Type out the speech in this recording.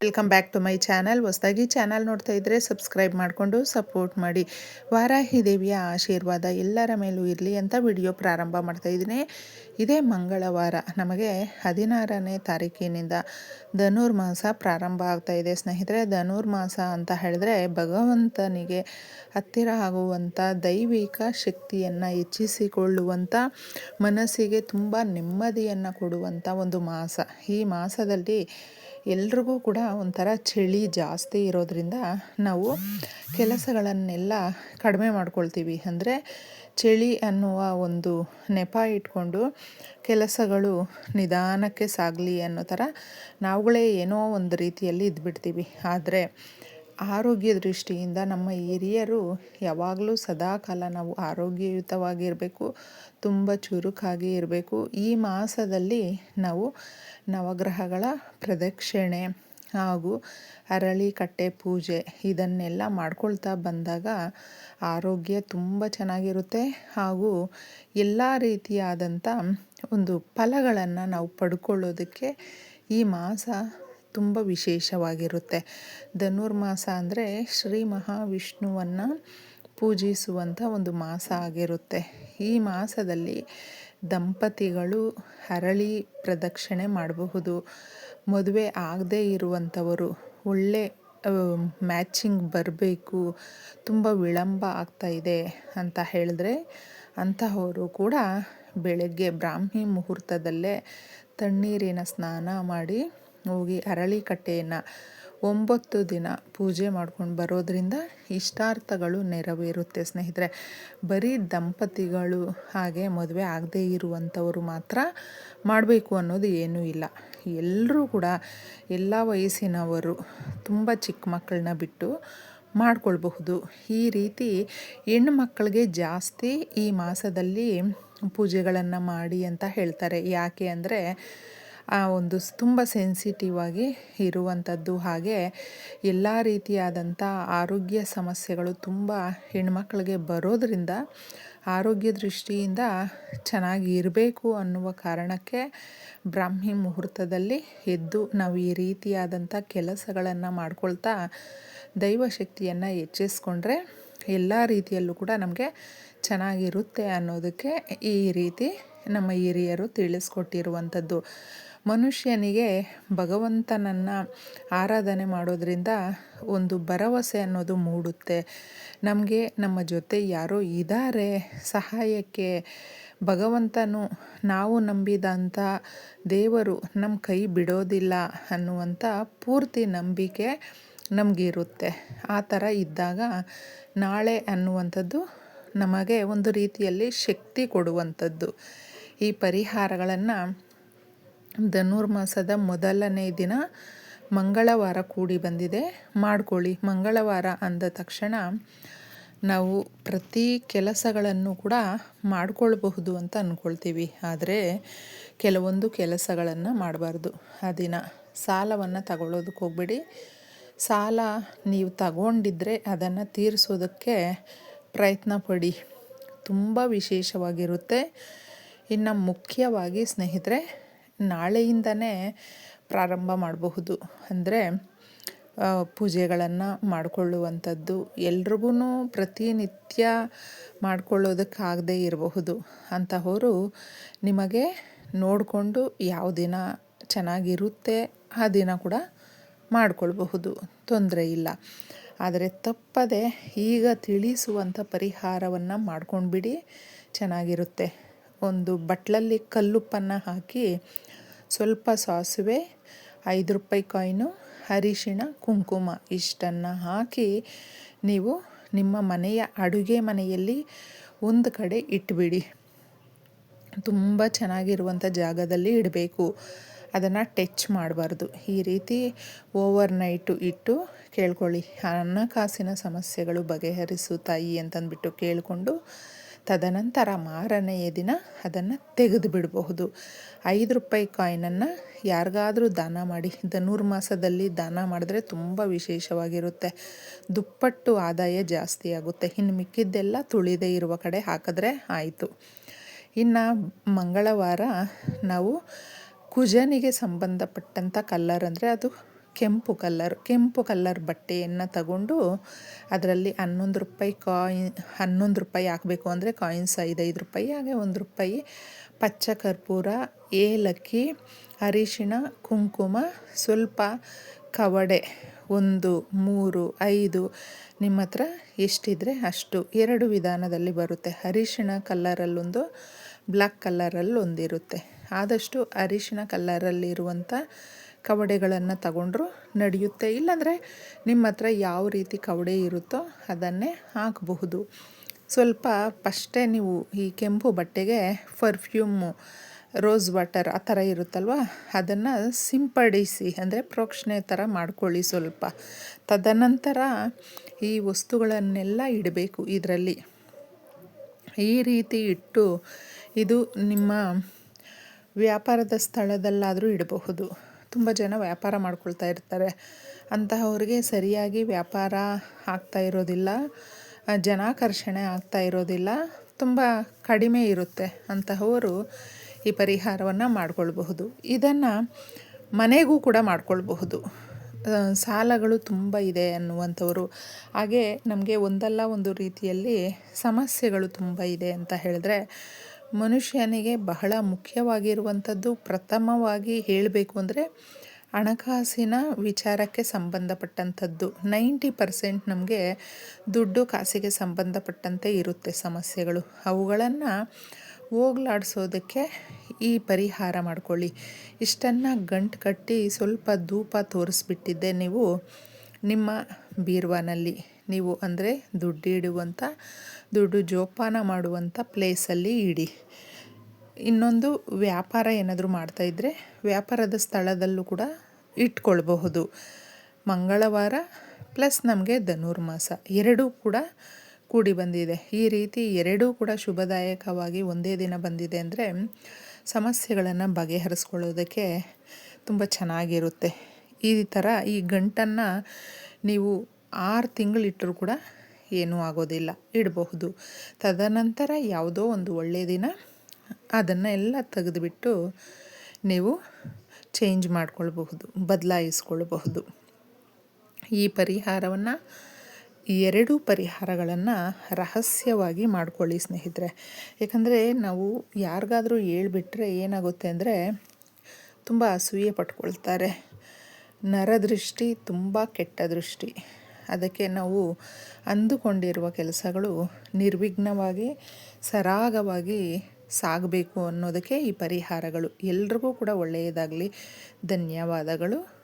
Welcome back to my channel ಹೊಸದಾಗಿ channel ನೋಡ್ತಾ ಇದ್ದರೆ ಸಬ್ಸ್ಕ್ರೈಬ್ ಮಾಡಿಕೊಂಡು ಸಪೋರ್ಟ್ ಮಾಡಿ. ವಾರಾಹಿ ದೇವಿಯ ಆಶೀರ್ವಾದ ಎಲ್ಲರ ಮೇಲೂ ಇರಲಿ ಅಂತ ವಿಡಿಯೋ ಪ್ರಾರಂಭ ಮಾಡ್ತಾ ಇದ್ದೀನಿ. ಇದೇ ಮಂಗಳವಾರ, ನಮಗೆ ಹದಿನಾರನೇ ತಾರೀಕಿನಿಂದ ಧನುರ್ಮಾಸ ಪ್ರಾರಂಭ ಆಗ್ತಾ ಇದೆ. ಸ್ನೇಹಿತರೆ, ಧನುರ್ಮಾಸ ಅಂತ ಹೇಳಿದ್ರೆ ಭಗವಂತನಿಗೆ ಹತ್ತಿರ ಆಗುವಂಥ ದೈವಿಕ ಶಕ್ತಿಯನ್ನು ಹೆಚ್ಚಿಸಿಕೊಳ್ಳುವಂಥ ಮನಸ್ಸಿಗೆ ತುಂಬ ನೆಮ್ಮದಿಯನ್ನು ಕೊಡುವಂಥ ಒಂದು ಮಾಸ. ಈ ಮಾಸದಲ್ಲಿ ಎಲ್ರಿಗೂ ಕೂಡ ಒಂಥರ ಚಳಿ ಜಾಸ್ತಿ ಇರೋದ್ರಿಂದ ನಾವು ಕೆಲಸಗಳನ್ನೆಲ್ಲ ಕಡಿಮೆ ಮಾಡ್ಕೊಳ್ತೀವಿ. ಅಂದರೆ ಚಳಿ ಅನ್ನುವ ಒಂದು ನೆಪ ಇಟ್ಕೊಂಡು ಕೆಲಸಗಳು ನಿಧಾನಕ್ಕೆ ಸಾಗಲಿ ಅನ್ನೋ ಥರ ನಾವುಗಳೇ ಏನೋ ಒಂದು ರೀತಿಯಲ್ಲಿ ಇದ್ಬಿಡ್ತೀವಿ. ಆದರೆ ಆರೋಗ್ಯ ದೃಷ್ಟಿಯಿಂದ ನಮ್ಮ ಹಿರಿಯರು ಯಾವಾಗಲೂ ಸದಾಕಾಲ ನಾವು ಆರೋಗ್ಯಯುತವಾಗಿರಬೇಕು, ತುಂಬ ಚುರುಕಾಗಿ ಇರಬೇಕು. ಈ ಮಾಸದಲ್ಲಿ ನಾವು ನವಗ್ರಹಗಳ ಪ್ರದಕ್ಷಿಣೆ ಹಾಗೂ ಅರಳಿ ಕಟ್ಟೆ ಪೂಜೆ ಇದನ್ನೆಲ್ಲ ಮಾಡ್ಕೊಳ್ತಾ ಬಂದಾಗ ಆರೋಗ್ಯ ತುಂಬ ಚೆನ್ನಾಗಿರುತ್ತೆ ಹಾಗೂ ಎಲ್ಲ ರೀತಿಯಾದಂಥ ಒಂದು ಫಲಗಳನ್ನು ನಾವು ಪಡ್ಕೊಳ್ಳೋದಕ್ಕೆ ಈ ಮಾಸ ತುಂಬ ವಿಶೇಷವಾಗಿರುತ್ತೆ. ಧನುರ್ಮಾಸ ಅಂದರೆ ಶ್ರೀ ಮಹಾವಿಷ್ಣುವನ್ನು ಪೂಜಿಸುವಂಥ ಒಂದು ಮಾಸ ಆಗಿರುತ್ತೆ. ಈ ಮಾಸದಲ್ಲಿ ದಂಪತಿಗಳು ಹರಳಿ ಪ್ರದಕ್ಷಿಣೆ ಮಾಡಬಹುದು. ಮದುವೆ ಆಗದೇ ಇರುವಂಥವರು ಒಳ್ಳೆ ಮ್ಯಾಚಿಂಗ್ ಬರಬೇಕು, ತುಂಬ ವಿಳಂಬ ಆಗ್ತಾ ಇದೆ ಅಂತ ಹೇಳಿದ್ರೆ ಅಂತಹವರು ಕೂಡ ಬೆಳಗ್ಗೆ ಬ್ರಾಹ್ಮಿ ಮುಹೂರ್ತದಲ್ಲೇ ತಣ್ಣೀರಿನ ಸ್ನಾನ ಮಾಡಿ ಹೋಗಿ ಅರಳಿಕಟ್ಟೆಯನ್ನು ಒಂಬತ್ತು ದಿನ ಪೂಜೆ ಮಾಡ್ಕೊಂಡು ಬರೋದರಿಂದ ಇಷ್ಟಾರ್ಥಗಳು ನೆರವೇರುತ್ತೆ ಸ್ನೇಹಿತರೆ. ಬರೀ ದಂಪತಿಗಳು ಹಾಗೆ ಮದುವೆ ಆಗದೇ ಇರುವಂಥವರು ಮಾತ್ರ ಮಾಡಬೇಕು ಅನ್ನೋದು ಏನೂ ಇಲ್ಲ. ಎಲ್ಲರೂ ಕೂಡ ಎಲ್ಲ ವಯಸ್ಸಿನವರು ತುಂಬ ಚಿಕ್ಕ ಮಕ್ಕಳನ್ನ ಬಿಟ್ಟು ಮಾಡಿಕೊಳ್ಬಹುದು. ಈ ರೀತಿ ಹೆಣ್ಣು ಮಕ್ಕಳಿಗೆ ಜಾಸ್ತಿ ಈ ಮಾಸದಲ್ಲಿ ಪೂಜೆಗಳನ್ನು ಮಾಡಿ ಅಂತ ಹೇಳ್ತಾರೆ. ಯಾಕೆ ಅಂದರೆ ಒಂದು ತುಂಬ ಸೆನ್ಸಿಟಿವ್ ಆಗಿ ಇರುವಂಥದ್ದು ಹಾಗೆ ಎಲ್ಲ ರೀತಿಯಾದಂಥ ಆರೋಗ್ಯ ಸಮಸ್ಯೆಗಳು ತುಂಬ ಹೆಣ್ಮಕ್ಳಿಗೆ ಬರೋದರಿಂದ ಆರೋಗ್ಯ ದೃಷ್ಟಿಯಿಂದ ಚೆನ್ನಾಗಿ ಇರಬೇಕು ಅನ್ನುವ ಕಾರಣಕ್ಕೆ ಬ್ರಾಹ್ಮಿ ಮುಹೂರ್ತದಲ್ಲಿ ಎದ್ದು ನಾವು ಈ ರೀತಿಯಾದಂಥ ಕೆಲಸಗಳನ್ನು ಮಾಡ್ಕೊಳ್ತಾ ದೈವಶಕ್ತಿಯನ್ನು ಹೆಚ್ಚಿಸ್ಕೊಂಡ್ರೆ ಎಲ್ಲ ರೀತಿಯಲ್ಲೂ ಕೂಡ ನಮಗೆ ಚೆನ್ನಾಗಿರುತ್ತೆ ಅನ್ನೋದಕ್ಕೆ ಈ ರೀತಿ ನಮ್ಮ ಹಿರಿಯರು ತಿಳಿಸ್ಕೊಟ್ಟಿರುವಂಥದ್ದು ಮನುಷ್ಯನಿಗೆ ಭಗವಂತನನ್ನು ಆರಾಧನೆ ಮಾಡೋದ್ರಿಂದ ಒಂದು ಭರವಸೆ ಅನ್ನೋದು ಮೂಡುತ್ತೆ. ನಮಗೆ ನಮ್ಮ ಜೊತೆ ಯಾರೋ ಇದ್ದಾರೆ ಸಹಾಯಕ್ಕೆ ಭಗವಂತನು ನಾವು ನಂಬಿದಂಥ ದೇವರು ನಮ್ಮ ಕೈ ಬಿಡೋದಿಲ್ಲ ಅನ್ನುವಂಥ ಪೂರ್ತಿ ನಂಬಿಕೆ ನಮಗಿರುತ್ತೆ. ಆ ಥರ ಇದ್ದಾಗ ನಾಳೆ ಅನ್ನುವಂಥದ್ದು ನಮಗೆ ಒಂದು ರೀತಿಯಲ್ಲಿ ಶಕ್ತಿ ಕೊಡುವಂಥದ್ದು. ಈ ಪರಿಹಾರಗಳನ್ನು ಧನುರ್ಮಾಸದ ಮೊದಲನೇ ದಿನ ಮಂಗಳವಾರ ಕೂಡಿ ಬಂದಿದೆ. ಮಾಡ್ಕೊಳ್ಳಿ. ಮಂಗಳವಾರ ಅಂದ ತಕ್ಷಣ ನಾವು ಪ್ರತಿ ಕೆಲಸಗಳನ್ನು ಕೂಡ ಮಾಡ್ಕೊಳ್ಬಹುದು ಅಂತ ಅಂದ್ಕೊಳ್ತೀವಿ ಆದರೆ ಕೆಲವೊಂದು ಕೆಲಸಗಳನ್ನು ಮಾಡಬಾರ್ದು. ಆ ದಿನ ಸಾಲವನ್ನು ತಗೊಳ್ಳೋದಕ್ಕೆ ಹೋಗ್ಬೇಡಿ. ಸಾಲ ನೀವು ತಗೊಂಡಿದ್ದರೆ ಅದನ್ನು ತೀರಿಸೋದಕ್ಕೆ ಪ್ರಯತ್ನ ಪಡಿ. ತುಂಬ ವಿಶೇಷವಾಗಿರುತ್ತೆ. ಇನ್ನು ಮುಖ್ಯವಾಗಿ ಸ್ನೇಹಿತರೆ ನಾಳೆಯಿಂದನೇ ಪ್ರಾರಂಭ ಮಾಡಬಹುದು. ಅಂದರೆ ಪೂಜೆಗಳನ್ನು ಮಾಡಿಕೊಳ್ಳುವಂಥದ್ದು ಎಲ್ರಿಗೂ ಪ್ರತಿನಿತ್ಯ ಮಾಡಿಕೊಳ್ಳೋದಕ್ಕಾಗದೇ ಇರಬಹುದು. ಅಂತಹವರು ನಿಮಗೆ ನೋಡಿಕೊಂಡು ಯಾವ ದಿನ ಚೆನ್ನಾಗಿರುತ್ತೆ, ಆ ದಿನ ಕೂಡ ಮಾಡಿಕೊಳ್ಬಹುದು. ತೊಂದರೆ ಇಲ್ಲ. ಆದರೆ ತಪ್ಪದೆ ಈಗ ತಿಳಿಸುವಂಥ ಪರಿಹಾರವನ್ನು ಮಾಡ್ಕೊಂಡ್ಬಿಡಿ, ಚೆನ್ನಾಗಿರುತ್ತೆ. ಒಂದು ಬಟ್ಲಲ್ಲಿ ಕಲ್ಲುಪ್ಪನ್ನು ಹಾಕಿ ಸ್ವಲ್ಪ ಸಾಸಿವೆ, ಐದು ರೂಪಾಯಿ ಕಾಯಿನು, ಅರಿಶಿಣ, ಕುಂಕುಮ ಇಷ್ಟನ್ನು ಹಾಕಿ ನೀವು ನಿಮ್ಮ ಮನೆಯ ಅಡುಗೆ ಮನೆಯಲ್ಲಿ ಒಂದು ಕಡೆ ಇಟ್ಬಿಡಿ. ತುಂಬ ಚೆನ್ನಾಗಿರುವಂಥ ಜಾಗದಲ್ಲಿ ಇಡಬೇಕು. ಅದನ್ನು ಟಚ್ ಮಾಡಬಾರ್ದು. ಈ ರೀತಿ ಓವರ್ ನೈಟು ಇಟ್ಟು ಕೇಳ್ಕೊಳ್ಳಿ. ಹಣಕಾಸಿನ ಸಮಸ್ಯೆಗಳು ಬಗೆಹರಿಸು ತಾಯಿ ಅಂತಂದ್ಬಿಟ್ಟು ಕೇಳಿಕೊಂಡು ತದನಂತರ ಮಾರನೆಯ ದಿನ ಅದನ್ನು ತೆಗೆದು ಬಿಡಬಹುದು. ಐದು ರೂಪಾಯಿ ಕಾಯಿನನ್ನು ಯಾರಿಗಾದರೂ ದಾನ ಮಾಡಿ ಧನುರ್ಮಾಸದಲ್ಲಿ ದಾನ ಮಾಡಿದ್ರೆ ತುಂಬ ವಿಶೇಷವಾಗಿರುತ್ತೆ. ದುಪ್ಪಟ್ಟು ಆದಾಯ ಜಾಸ್ತಿ ಆಗುತ್ತೆ. ಇನ್ನು ಮಿಕ್ಕಿದ್ದೆಲ್ಲ ತುಳಿದೇ ಇರುವ ಕಡೆ ಹಾಕಿದ್ರೆ ಆಯಿತು. ಇನ್ನು ಮಂಗಳವಾರ ನಾವು ಕುಜನಿಗೆ ಸಂಬಂಧಪಟ್ಟಂಥ ಕಲ್ಲರ್ ಅಂದರೆ ಅದು ಕೆಂಪು ಕಲ್ಲರ್ ಕೆಂಪು ಕಲ್ಲರ್ ಬಟ್ಟೆಯನ್ನು ತಗೊಂಡು ಅದರಲ್ಲಿ ಹನ್ನೊಂದು ರೂಪಾಯಿ ಕಾಯಿನ್ ಹನ್ನೊಂದು ರೂಪಾಯಿ ಹಾಕಬೇಕು ಅಂದರೆ ಕಾಯಿನ್ಸ್ ಐದೈದು ರೂಪಾಯಿ, ಹಾಗೆ ಒಂದು ರೂಪಾಯಿ ಪಚ್ಚ ಕರ್ಪೂರ, ಏಲಕ್ಕಿ, ಅರಿಶಿಣ, ಕುಂಕುಮ, ಸ್ವಲ್ಪ ಕವಡೆ ಒಂದು, ಮೂರು, ಐದು ನಿಮ್ಮ ಹತ್ರ ಎಷ್ಟಿದ್ರೆ ಅಷ್ಟು. ಎರಡು ವಿಧಾನದಲ್ಲಿ ಬರುತ್ತೆ. ಅರಿಶಿಣ ಕಲ್ಲರಲ್ಲೊಂದು, ಬ್ಲ್ಯಾಕ್ ಕಲ್ಲರಲ್ಲಿ ಒಂದಿರುತ್ತೆ ಆದಷ್ಟು ಅರಿಶಿಣ ಕಲ್ಲರಲ್ಲಿರುವಂಥ ಕವಡೆಗಳನ್ನು ತಗೊಂಡ್ರು, ನಡೆಯುತ್ತೆ. ಇಲ್ಲಾಂದರೆ ನಿಮ್ಮ ಹತ್ರ ಯಾವ ರೀತಿ ಕವಡೆ ಇರುತ್ತೋ ಅದನ್ನೇ ಹಾಕಬಹುದು. ಸ್ವಲ್ಪ ಫಸ್ಟೇ ನೀವು ಈ ಕೆಂಪು ಬಟ್ಟೆಗೆ ಪರ್ಫ್ಯೂಮು ರೋಸ್ ವಾಟರ್ ಆ ಥರ ಇರುತ್ತಲ್ವ, ಅದನ್ನು ಸಿಂಪಡಿಸಿ, ಅಂದರೆ ಪ್ರೋಕ್ಷಣೆ ಥರ ಮಾಡ್ಕೊಳ್ಳಿ ಸ್ವಲ್ಪ. ತದನಂತರ ಈ ವಸ್ತುಗಳನ್ನೆಲ್ಲ ಇಡಬೇಕು ಇದರಲ್ಲಿ. ಈ ರೀತಿ ಇಟ್ಟು ಇದು ನಿಮ್ಮ ವ್ಯಾಪಾರದ ಸ್ಥಳದಲ್ಲಾದರೂ ಇಡಬಹುದು. ತುಂಬ ಜನ ವ್ಯಾಪಾರ ಮಾಡ್ಕೊಳ್ತಾ ಇರ್ತಾರೆ. ಅಂತಹವ್ರಿಗೆ ಸರಿಯಾಗಿ ವ್ಯಾಪಾರ ಆಗ್ತಾ ಇರೋದಿಲ್ಲ. ಜನಾಕರ್ಷಣೆ ಆಗ್ತಾ ಇರೋದಿಲ್ಲ. ತುಂಬ ಕಡಿಮೆ ಇರುತ್ತೆ ಅಂತಹವರು ಈ ಪರಿಹಾರವನ್ನು ಮಾಡಿಕೊಳ್ಬಹುದು. ಇದನ್ನು ಮನೆಗೂ ಕೂಡ ಮಾಡಿಕೊಳ್ಬಹುದು. ಸಾಲಗಳು ತುಂಬ ಇದೆ ಅನ್ನುವಂಥವರು. ಹಾಗೆ ನಮಗೆ ಒಂದಲ್ಲ ಒಂದು ರೀತಿಯಲ್ಲಿ ಸಮಸ್ಯೆಗಳು ತುಂಬ ಇದೆ ಅಂತ ಹೇಳಿದ್ರೆ ಮನುಷ್ಯನಿಗೆ ಬಹಳ ಮುಖ್ಯವಾಗಿರುವಂಥದ್ದು ಪ್ರಥಮವಾಗಿ ಹೇಳಬೇಕು ಅಂದರೆ ಹಣಕಾಸಿನ ವಿಚಾರಕ್ಕೆ ಸಂಬಂಧಪಟ್ಟಂಥದ್ದು. ನೈಂಟಿ ಪರ್ಸೆಂಟ್ ನಮಗೆ ದುಡ್ಡು ಕಾಸಿಗೆ ಸಂಬಂಧಪಟ್ಟಂತೆ ಇರುತ್ತೆ ಸಮಸ್ಯೆಗಳು. ಅವುಗಳನ್ನು ಹೋಗ್ಲಾಡಿಸೋದಕ್ಕೆ ಈ ಪರಿಹಾರ ಮಾಡ್ಕೊಳ್ಳಿ. ಇಷ್ಟನ್ನು ಗಂಟು ಕಟ್ಟಿ ಸ್ವಲ್ಪ ಧೂಪ ತೋರಿಸ್ಬಿಟ್ಟಿದ್ದೆ ನೀವು ನಿಮ್ಮ ಬೀರ್ವಾನಲ್ಲಿ. ನೀವು ಅಂದರೆ ದುಡ್ಡು ಇಡುವಂಥ ದುಡ್ಡು ಜೋಪಾನ ಮಾಡುವಂಥ ಪ್ಲೇಸಲ್ಲಿ ಇಡಿ. ಇನ್ನೊಂದು ವ್ಯಾಪಾರ ಏನಾದರೂ ಮಾಡ್ತಾಯಿದ್ರೆ ವ್ಯಾಪಾರದ ಸ್ಥಳದಲ್ಲೂ ಕೂಡ ಇಟ್ಕೊಳ್ಬಹುದು. ಮಂಗಳವಾರ ಪ್ಲಸ್ ನಮಗೆ ಧನುರ್ಮಾಸ ಎರಡೂ ಕೂಡ ಕೂಡಿ ಬಂದಿದೆ. ಈ ರೀತಿ ಎರಡೂ ಕೂಡ ಶುಭದಾಯಕವಾಗಿ ಒಂದೇ ದಿನ ಬಂದಿದೆ ಅಂದರೆ ಸಮಸ್ಯೆಗಳನ್ನು ಬಗೆಹರಿಸ್ಕೊಳ್ಳೋದಕ್ಕೆ ತುಂಬ ಚೆನ್ನಾಗಿರುತ್ತೆ. ಈ ಥರ ಈ ಗಂಟನ್ನು ನೀವು ಆರು ತಿಂಗಳಿಟ್ಟರೂ ಕೂಡ ಏನೂ ಆಗೋದಿಲ್ಲ. ಇಡಬಹುದು. ತದನಂತರ ಯಾವುದೋ ಒಂದು ಒಳ್ಳೆಯ ದಿನ ಅದನ್ನು ಎಲ್ಲ ತೆಗೆದುಬಿಟ್ಟು ನೀವು ಚೇಂಜ್ ಮಾಡಿಕೊಳ್ಬಹುದು, ಬದಲಾಯಿಸ್ಕೊಳ್ಬಹುದು. ಈ ಪರಿಹಾರವನ್ನು, ಎರಡೂ ಪರಿಹಾರಗಳನ್ನು ರಹಸ್ಯವಾಗಿ ಮಾಡ್ಕೊಳ್ಳಿ ಸ್ನೇಹಿತರೆ. ಯಾಕಂದರೆ ನಾವು ಯಾರಿಗಾದರೂ ಹೇಳ್ಬಿಟ್ರೆ ಏನಾಗುತ್ತೆ ಅಂದರೆ ತುಂಬ ಅಸೂಯೆ ಪಟ್ಕೊಳ್ತಾರೆ. ನರದೃಷ್ಟಿ ತುಂಬ ಕೆಟ್ಟ ದೃಷ್ಟಿ. ಅದಕ್ಕೆ ನಾವು ಅಂದುಕೊಂಡಿರುವ ಕೆಲಸಗಳು ನಿರ್ವಿಘ್ನವಾಗಿ ಸರಾಗವಾಗಿ ಸಾಗಬೇಕು ಅನ್ನೋದಕ್ಕೆ ಈ ಪರಿಹಾರಗಳು. ಎಲ್ರಿಗೂ ಕೂಡ ಒಳ್ಳೆಯದಾಗಲಿ. ಧನ್ಯವಾದಗಳು.